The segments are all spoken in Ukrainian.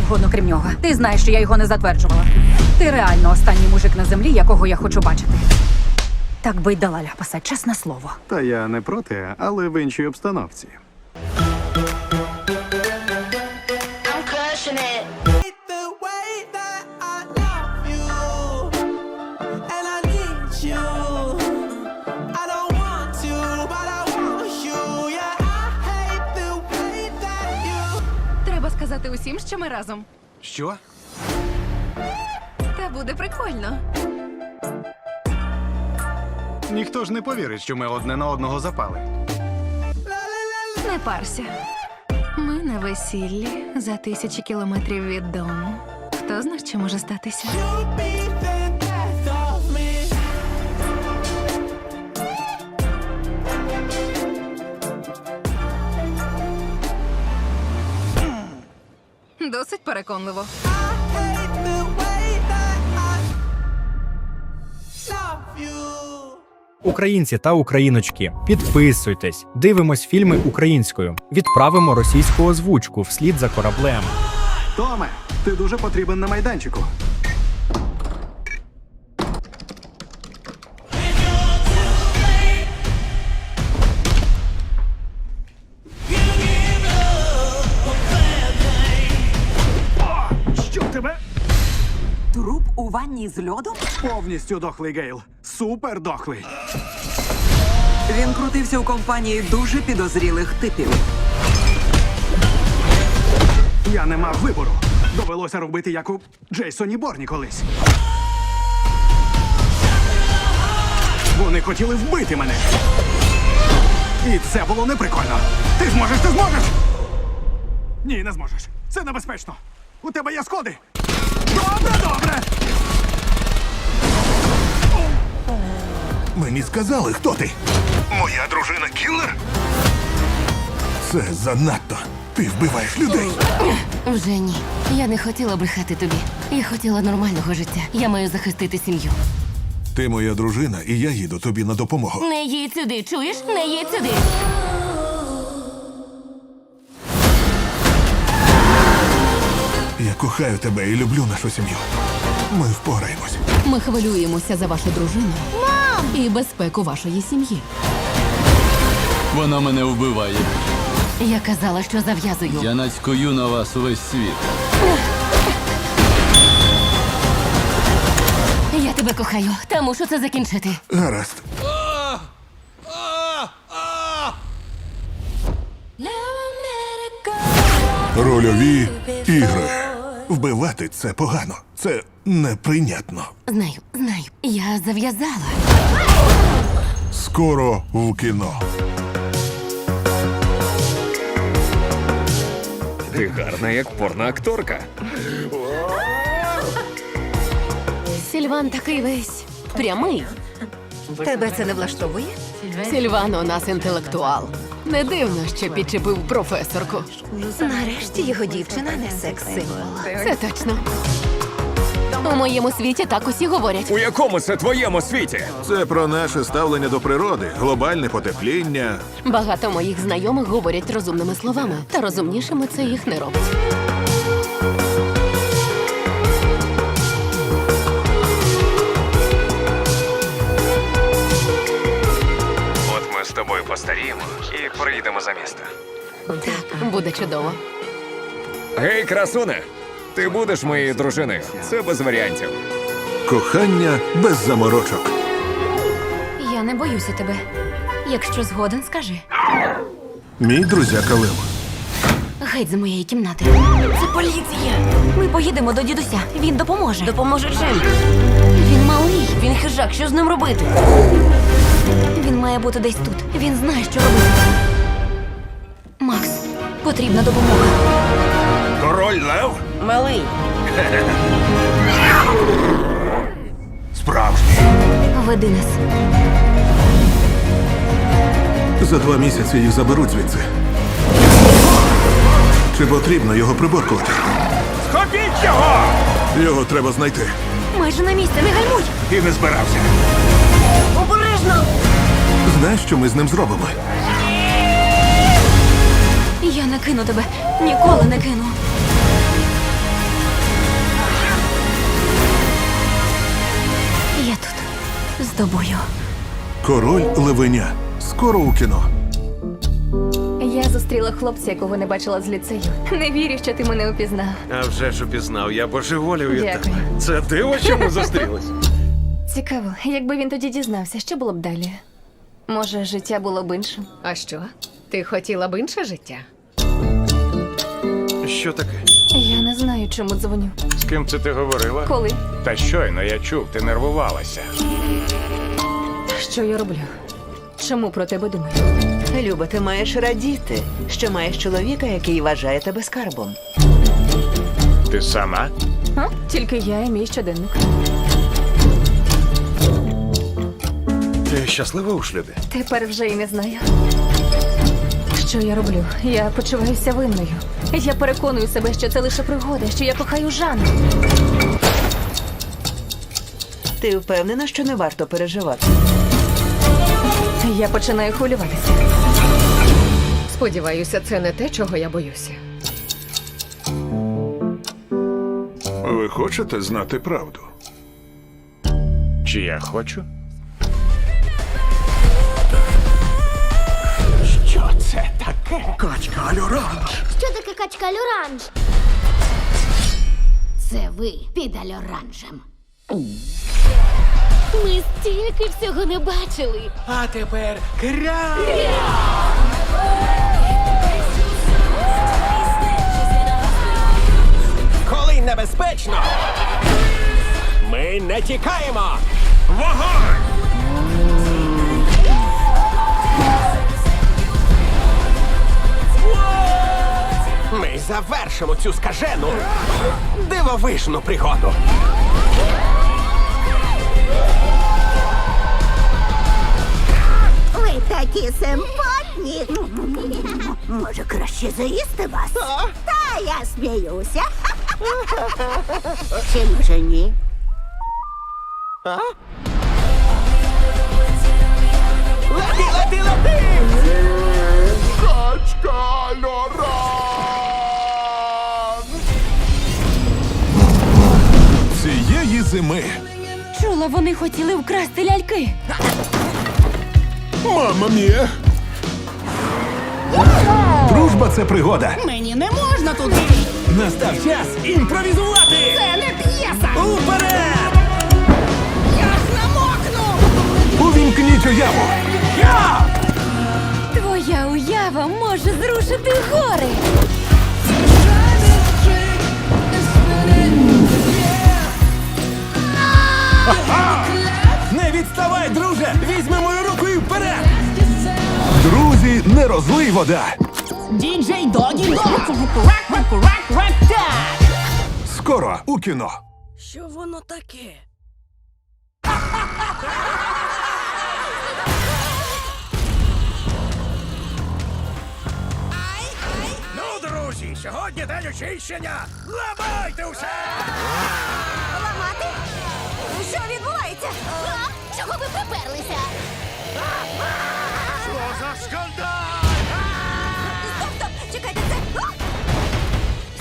завгодно, крім нього. Ти знаєш, що я його не затверджувала. Ти реально останній мужик на землі, якого я хочу бачити. Так би й дала ляпаса, чесне слово. Та я не проти, але в іншій обстановці. Усім, що ми разом. Що? Та буде прикольно. Ніхто ж не повірить, що ми одне на одного запали. Не парся. Ми на весіллі за тисячі кілометрів від дому. Хто знає, що може статися? Переконливо. Українці та україночки, підписуйтесь, дивимось фільми українською, відправимо російську озвучку вслід за кораблем. Томе, ти дуже потрібен на майданчику. Ванні з льодом? Повністю дохлий Гейл. Супер дохлий. Він крутився у компанії дуже підозрілих типів. Я не мав вибору. Довелося робити як у Джейсоні Борні колись. Вони хотіли вбити мене. І це було неприкольно. Ти зможеш, ти зможеш! Ні, не зможеш. Це небезпечно. У тебе є сходи. Добре, добре. Мені сказали, хто ти. Моя дружина кілер? Це занадто. Ти вбиваєш людей. Вже ні. Я не хотіла брехати тобі. Я хотіла нормального життя. Я маю захистити сім'ю. Ти моя дружина, і я їду тобі на допомогу. Не їдь сюди, чуєш? Не їдь сюди. Я кохаю тебе і люблю нашу сім'ю. Ми впораємось. Ми хвилюємося за вашу дружину і безпеку вашої сім'ї. Вона мене вбиває. Я казала, що зав'язую. Я нацькую на вас увесь світ. Я тебе кохаю, та мушу це закінчити. Гаразд. Рольові ігри. Вбивати це погано. Це неприйнятно. Знаю, знаю. Я зав'язала. Скоро в кіно. Ти гарна, як порноакторка. Сільван такий весь прямий. Тебе це не влаштовує? Сільван у нас інтелектуал. Не дивно, що підчепив професорку. Нарешті його дівчина не секс-символ. Це точно. У моєму світі так усі говорять. У якому це твоєму світі? Це про наше ставлення до природи, глобальне потепління. Багато моїх знайомих говорять розумними словами, та розумнішими це їх не робить. От ми з тобою постаріємо і приїдемо за місто. Так, буде чудово. Гей, красуне! Ти будеш моєю дружиною. Це без варіантів. Кохання без заморочок. Я не боюся тебе. Якщо згоден, скажи. Мій друзяка Лев. Геть з моєї кімнати. Це поліція. Ми поїдемо до дідуся. Він допоможе. Допоможе чим? Він малий. Він хижак, що з ним робити? Він має бути десь тут. Він знає, що робити. Макс, потрібна допомога. Малий. Справжній. Веди нас. За два місяці їх заберуть звідси. Чи потрібно його приборкувати? Схопіть його! Його треба знайти. Майже на місці, не гальмуй. І не збирався. Обережно. Знаєш, що ми з ним зробимо? Я не кину тебе. Ніколи не кину. Тобою. Король Левеня. Скоро у кіно. Я зустріла хлопця, якого не бачила з ліцею. Не вірю, що ти мене упізнав. А вже ж упізнав, я божеволів від Дякую. тебе. Це диво, чому зустрілись? Цікаво, якби він тоді дізнався, що було б далі? Може, життя було б іншим? А що? Ти хотіла б інше життя? Що таке? Не знаю, чому дзвоню. З ким це ти говорила? Коли? Та щойно я чув, ти нервувалася. Що я роблю? Чому про тебе думаю? Люба, ти маєш радіти, що маєш чоловіка, який вважає тебе скарбом. Ти сама? А? Тільки я і мій щоденник. Ти щаслива у шлюбі? Тепер вже і не знаю. Що я роблю? Я почуваюся винною. Я переконую себе, що це лише пригода, що я кохаю Жанну. Ти впевнена, що не варто переживати. Я починаю хвилюватися. Сподіваюся, це не те, чого я боюся. Ви хочете знати правду? Чи я хочу? Що це таке? Качка альоранж. Що таке качка Люранж? Це ви під альоранжем. Ми стільки всього не бачили. А тепер кря. Коли небезпечно, ми не тікаємо. Вогонь! Завершимо цю скажену дивовижну пригоду. Ви такі симпатні. Може, краще заїсти вас? Та я сміюся. Чи може ні? Лети, лети, лети! Качка альоран! Зими Чула, вони хотіли вкрасти ляльки. Мама мія! Дружба це пригода. Мені не можна туди. Настав час імпровізувати. Це не п'єса. Уперед! Я ж намокну. Увімкніть уяву. Я! Твоя уява може зрушити гори. Не відставай, друже! Візьми мою руку і вперед! Друзі, не розлий вода. Діджей Догі Дог! Скоро у кіно. Що воно таке? Ну, друзі, сьогодні день очищення. Ламайте усе! Що відбувається? Чого ви приперлися? Що за скандал? Стоп, стоп, чекайте, це. А!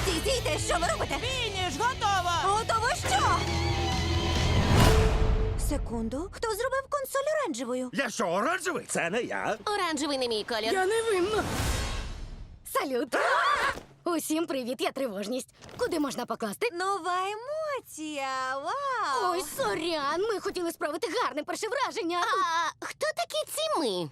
Стій, стійте, що ви робите? Фініш, готова! Готово що? Секунду, хто зробив консоль оранжевою? Я що, оранжевий? Це не я. Оранжевий не мій колір. Я не винна. Салют! Усім привіт, я тривожність. Куди можна покласти? Нова емоція. Ой, сорян, ми хотіли справити гарне перше враження. А хто такі ці ми?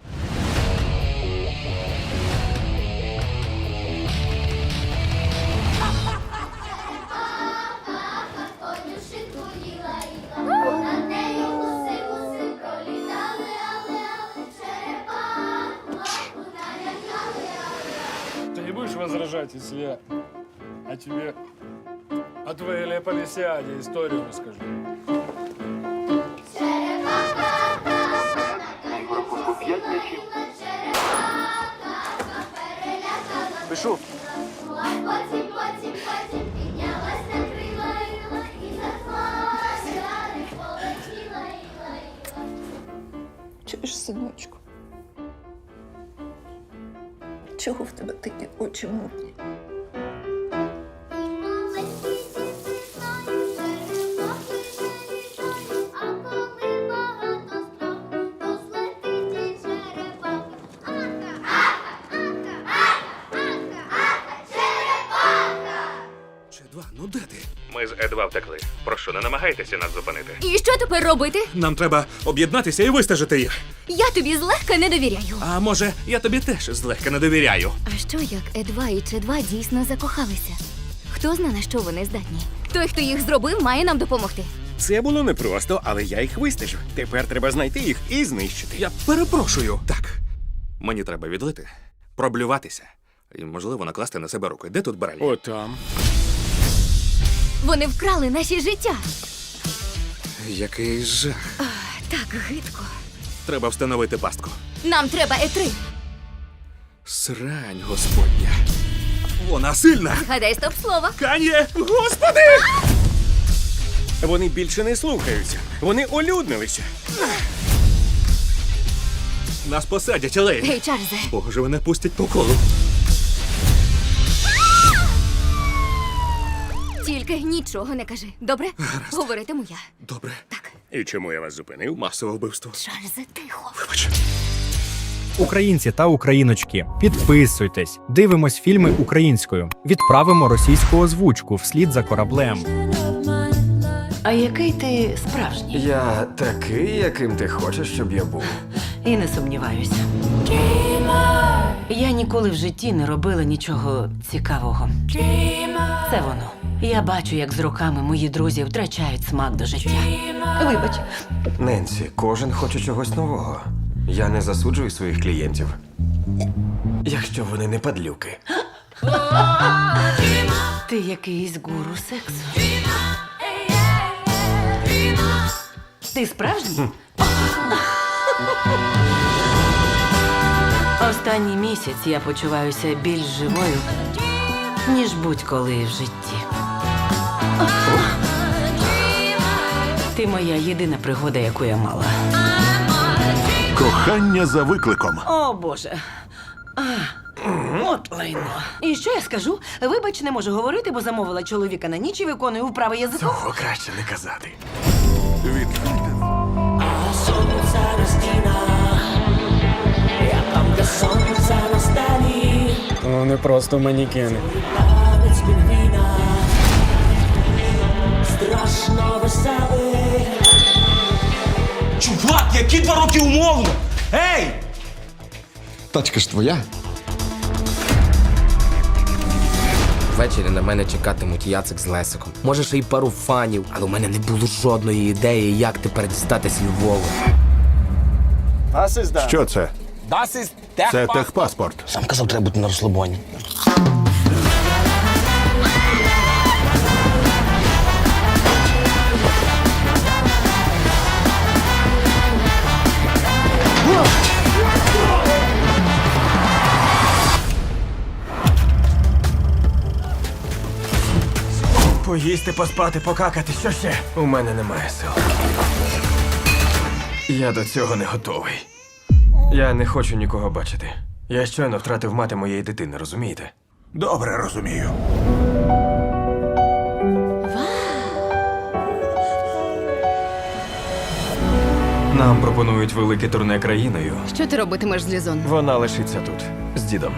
Ты не будешь возражать, если я о тебе, о твоей Леополисиаде историю расскажу? Пишу. Потім, потім, потім Чуєш, синочку? Чого в тебе такі очі мутні? Втекли. Прошу, не намагайтеся нас зупинити. І що тепер робити? Нам треба об'єднатися і вистежити їх. Я тобі злегка не довіряю. А може, я тобі теж злегка не довіряю. А що як Едва і Чедва дійсно закохалися? Хто зна на що вони здатні? Той, хто їх зробив, має нам допомогти. Це було непросто, але я їх вистежу. Тепер треба знайти їх і знищити. Я перепрошую. Так. Мені треба відлити, проблюватися. І, можливо, накласти на себе руки. Де тут барель? Отам. Вони вкрали наші життя. Який жах. Так гидко. Треба встановити пастку. Нам треба Е3. Срань, господня. Вона сильна. Гадай стоп слово. Кан'є! Господи! Вони більше не слухаються. Вони олюднилися. Нас посадять, Елейн. Гей, Чарльзе. Боже, мене пустять по колу. Тільки нічого не кажи. Добре? Говоритиму я. Добре. Так. І чому я вас зупинив? Масове вбивство. Чарльзе, тихо. Вибач. Українці та україночки, підписуйтесь, дивимось фільми українською, відправимо російську озвучку вслід за кораблем. А який ти справжній? Я такий, яким ти хочеш, щоб я був. І не сумніваюся. Я ніколи в житті не робила нічого цікавого. Це воно. Я бачу, як з роками мої друзі втрачають смак до життя. Вибач, Ненсі, кожен хоче чогось нового. Я не засуджую своїх клієнтів. Якщо вони не падлюки. ти якийсь гуру сексу. Ти справжній? Останній місяць я почуваюся більш живою, ніж будь-коли в житті. Ти моя єдина пригода, яку я мала. Кохання за викликом. О, Боже. А, от лайно. І що я скажу? Вибач, не можу говорити, бо замовила чоловіка на ніч і виконую вправи язиком. Цього краще не казати. Відчуйте. Вони просто манікени. Чувак, які два роки умовно? Ей! Тачка ж твоя. Ввечері на мене чекатимуть Яцик з Лесиком. Може, ще й пару фанів, але у мене не було жодної ідеї, як тепер дістатись Львову. Що це? Це техпаспорт. Сам казав, треба бути на розслабоні. Поїсти, поспати, покакати. Що ще? У мене немає сил. Я до цього не готовий. Я не хочу нікого бачити. Я щойно втратив мати моєї дитини, розумієте? Добре розумію. Нам пропонують велике турне країною. Що ти робитимеш з Лізон? Вона лишиться тут з дідом.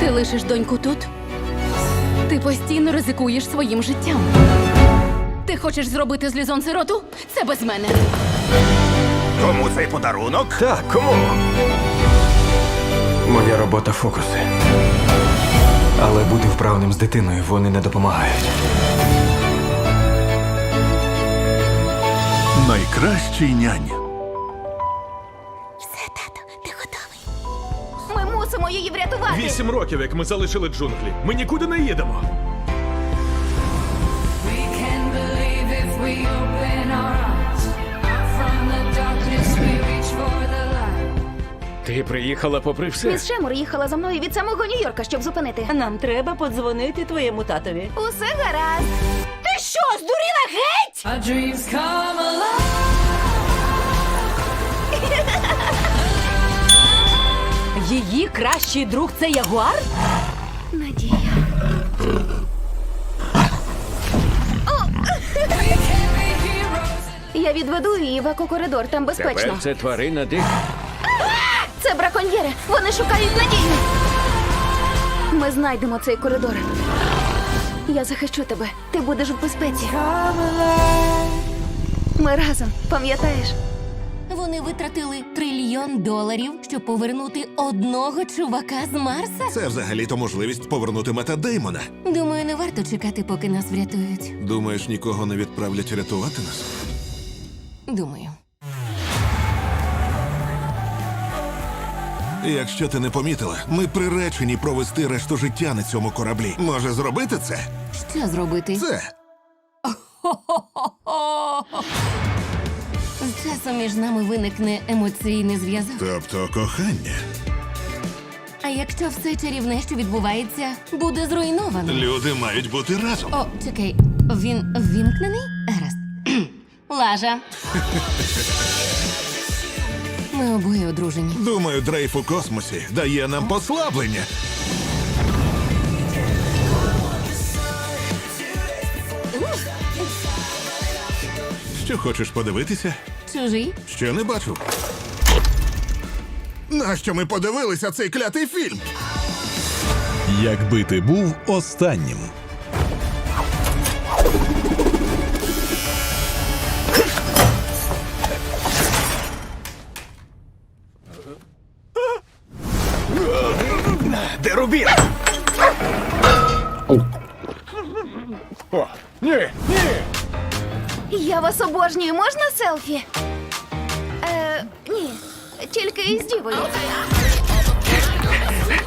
Ти лишиш доньку тут? Ти постійно ризикуєш своїм життям. Ти хочеш зробити з Лізон сироту? Це без мене. Кому цей подарунок? Так, кому? Моя робота фокуси. Але бути вправним з дитиною вони не допомагають. Найкращий нянь. Все, тато, ти готовий. Ми мусимо її врятувати. Вісім років, як ми залишили джунглі. Ми нікуди не їдемо. Ти приїхала попри все. Міс Шемур їхала за мною від самого Нью-Йорка, щоб зупинити. Нам треба подзвонити твоєму татові. Усе гаразд. Ти що, здуріла геть? Її кращий друг це ягуар? Надія. Я відведу її в екокоридор, там безпечно. це тварина дих. Це браконьєри. Вони шукають надію. Ми знайдемо цей коридор. Я захищу тебе. Ти будеш в безпеці. Ми разом, пам'ятаєш? Вони витратили трильйон доларів, щоб повернути одного чувака з Марса. Це взагалі-то можливість повернути Мета Деймона. Думаю, не варто чекати, поки нас врятують. Думаєш, нікого не відправлять рятувати нас? Думаю. Якщо ти не помітила, ми приречені провести решту життя на цьому кораблі. Може зробити це? Що зробити? Це З часом між нами виникне емоційний зв'язок. тобто кохання. А якщо все чарівне, що відбувається, буде зруйновано. Люди мають бути разом. О, чекай, він ввімкнений? Гаразд. Лажа. Ми обоє одружені. Думаю, дрейф у космосі дає нам послаблення. Що хочеш подивитися? Чужий? Ще не бачив. Нащо ми подивилися цей клятий фільм? Якби ти був останнім. Обожнюю, можна селфі? Е, ні, тільки із дівою.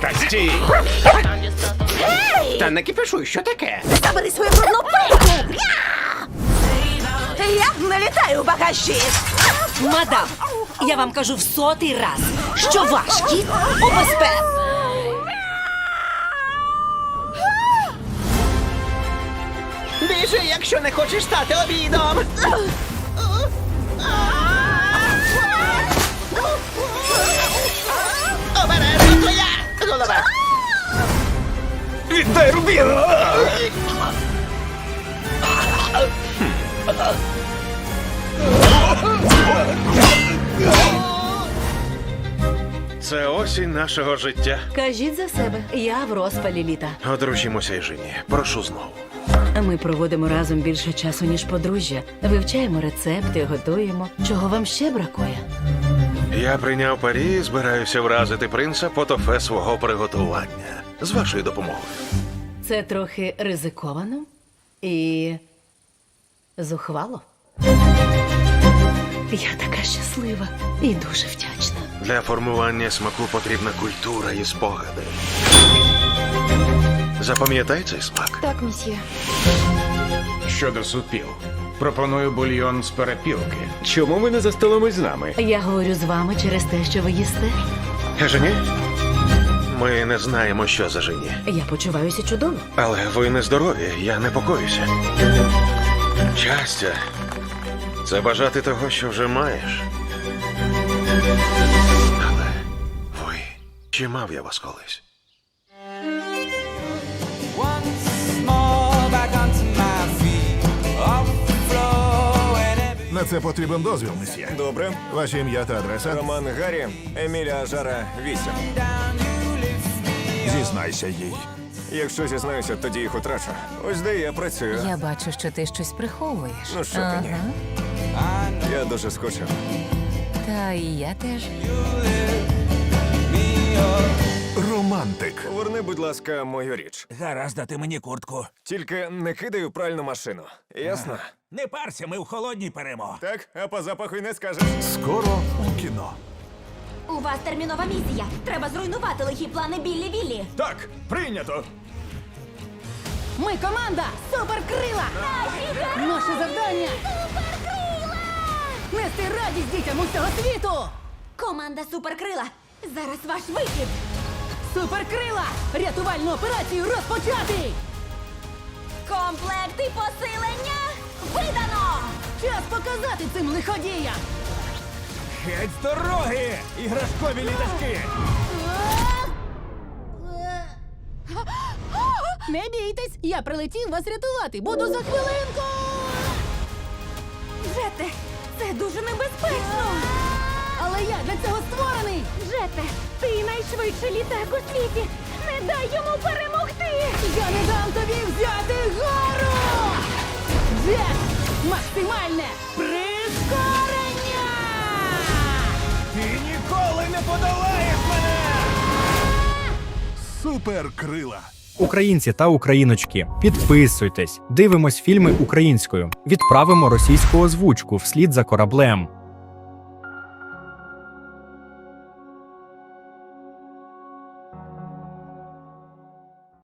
Та стій! Та не кипишуй, що таке? Забери свою брудну пику! Я не літаю в багажі! Мадам, я вам кажу в сотий раз, що ваш кіт у безпеці. Біжи, якщо не хочеш стати обідом. Віддай Рубін! Це осінь нашого життя. Кажіть за себе, я в розпалі літа. Одружімося й жені. Прошу знову. Ми проводимо разом більше часу, ніж подружжя. Вивчаємо рецепти, готуємо. Чого вам ще бракує? Я прийняв парі і збираюся вразити принца по тофе свого приготування. З вашою допомогою. Це трохи ризиковано і зухвало. Я така щаслива і дуже вдячна. Для формування смаку потрібна культура і спогади. Запам'ятай цей смак. Так, місьє. Щодо супів. Пропоную бульйон з перепілки. Чому ви не за столом із нами? Я говорю з вами через те, що ви їсте. Жені? Ми не знаємо, що за жені. Я почуваюся чудово. Але ви не здорові, я непокоюся. Щастя. Це бажати того, що вже маєш. Але ви, чи мав я вас колись? На це потрібен дозвіл, месьє. Добре. Ваше ім'я та адреса. Роман Гаррі, Емілія Жара 8. Зізнайся їй. Якщо зізнаюся, тоді їх утрачу. Ось де я працюю. Я бачу, що ти щось приховуєш. Ну що ти ні? Я дуже скучив. Та і я теж. Романтик. Поверни, будь ласка, мою річ. Гаразд, дати мені куртку. Тільки не кидай у пральну машину. Ясно? Не парся, ми в холодній перемо. Так, а по запаху й не скажеш. Скоро у кіно. У вас термінова місія. Треба зруйнувати лихі плани Біллі Віллі. Так, прийнято! Ми команда Суперкрила! Наше завдання Суперкрила! нести радість дітям усього світу! Команда Суперкрила. Зараз ваш вихід. Суперкрила! Рятувальну операцію розпочати! Комплекти посилення видано. Час показати цим лиходіям! Геть з дороги! Іграшкові літачки! Не бійтесь, я прилетів вас рятувати. Буду за хвилинку. Джете, це дуже небезпечно. Але я для цього створений. Джете, ти найшвидший літак у світі. Не дай йому перемогти. Я не дам тобі взяти гору! Джет! Максимальне подолаєш мене! Суперкрила. Українці та україночки, підписуйтесь, дивимось фільми українською, відправимо російську озвучку вслід за кораблем.